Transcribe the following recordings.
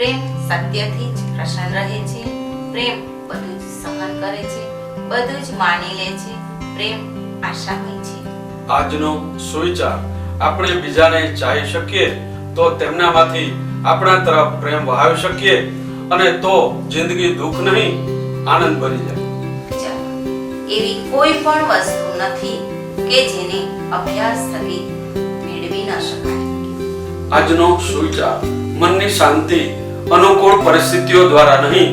પ્રેમ સત્યથી જ પ્રસન્ન રહે છે પ્રેમ બધું જ સહન કરે છે બધું જ માની લે છે પ્રેમ આશામય છે આજનો સુવિચાર આપણે બીજાને ચાહી શકીએ તો તેમનામાંથી આપણા તરફ પ્રેમ વહાવી શકીએ અને તો જિંદગી દુઃખ નહીં આનંદ બની જાય. એવી કોઈ પણ વસ્તુ નથી કે જેને અભ્યાસ થકી મેળવી ન શકાય આજનો સુવિચાર મનની શાંતિ અનુકૂળ પરિસ્થિતિઓ દ્વારા નહીં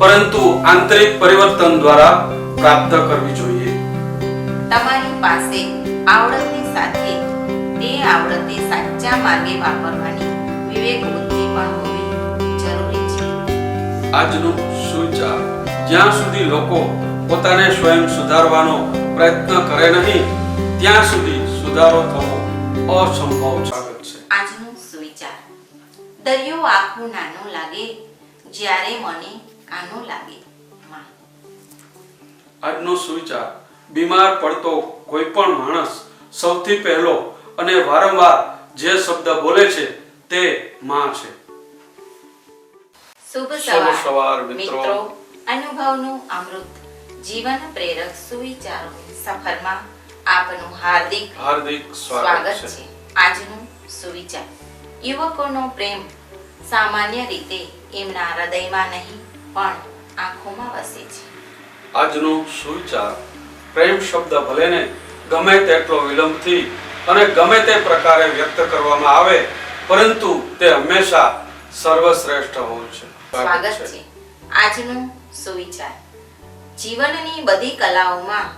પરંતુ આંતરિક પરિવર્તન દ્વારા પ્રાપ્ત કરવી જોઈએ. તમારી પાસે આવડતની સાથે તે આવડતને સાચા માર્ગે વાપરવાની વિવેક બુદ્ધિ પણ હોવી જરૂરી છે. આજનો સુવિચાર જ્યાં સુધી લોકો પોતાને સ્વયં સુધારવાનો પ્રયત્ન કરે નહીં ત્યાં સુધી સુધારો થવો અસંભવ છે. આજનો સુવિચાર. દરિયો આખો નાનો લાગે જ્યારે મને કાનો લાગે. માં. આજનો સુવિચાર બીમાર પડતો કોઈ પણ માણસ સૌથી પહેલો અને વારંવાર જે શબ્દ બોલે છે તે માં છે. શુભ સવાર મિત્રો. અનુભવનું અમૃત. જીવન પ્રેરક સુવિચારો સફરમાં આપનું હાર્દિક હાર્દિક સ્વાગત છે. આજનું સુવિચાર. યુવકોનો પ્રેમ સામાન્ય રીતે એમના હૃદયમાં નહીં પણ આંખોમાં વસે છે. આજનો સુવિચાર પ્રેમ શબ્દ ભલેને ગમે તેટલો વિલંબથી અને ગમે તે પ્રકારે વ્યક્ત કરવામાં આવે પરંતુ તે હંમેશા સર્વશ્રેષ્ઠ હોય છે. સ્વાગત છે. આજનો સુવિચાર. જીવનની બધી કલાઓમાં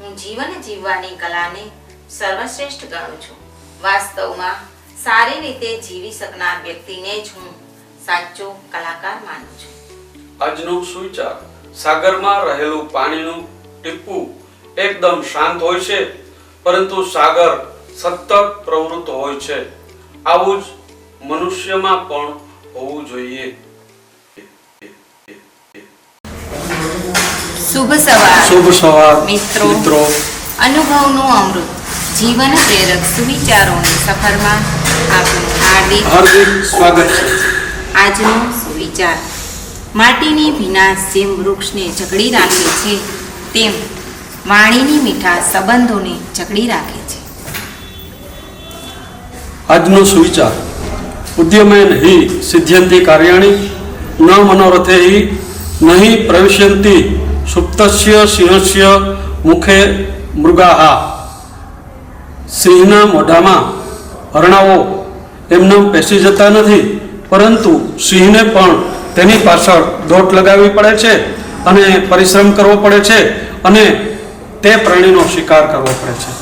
હું જીવન જીવવાની કલાને સર્વશ્રેષ્ઠ ગણું છું. વાસ્તવમાં સારી રીતે જીવી શકનાર વ્યક્તિને જ હું સાચો કલાકાર માનું છું. આજનો સુવિચાર સાગરમાં રહેલું પાણીનું ટીપું એકદમ શાંત હોય છે પરંતુ સાગર સતત પ્રવૃત્ત હોય છે. આવું જ મનુષ્યમાં પણ હોવું જોઈએ. શુભ સવાર. શુભ સવાર મિત્રો. મિત્રો. અનુભવનું અમૃત. જીવન પ્રેરક સુવિચારોની સફરમાં આપનું હાર્દિક હાર્દિક સ્વાગત છે. આજનો સુવિચાર. માટીની ભીનાશ જેમ વૃક્ષને જકડી રાખે છે તેમ વાણીની મીઠા સંબંધોને જકડી રાખે છે. આજનો સુવિચાર. ઉદ્યમેન હિ સિદ્ધ્યંતિ કાર્યાણી ન મનોરથે હિ નહીં પ્રવિશ્યંતિ સુપ્તસ્ય સિંહસ્ય મુખે મૃગાહા. સિંહના મોઢામાં હરણાઓ એમના પેસી જતા નથી, પરંતુ સિંહને પણ તેની પાછળ દોટ લગાવવી પડે છે અને પરિશ્રમ કરવો પડે છે અને તે પ્રાણીનો શિકાર કરવો પડે છે.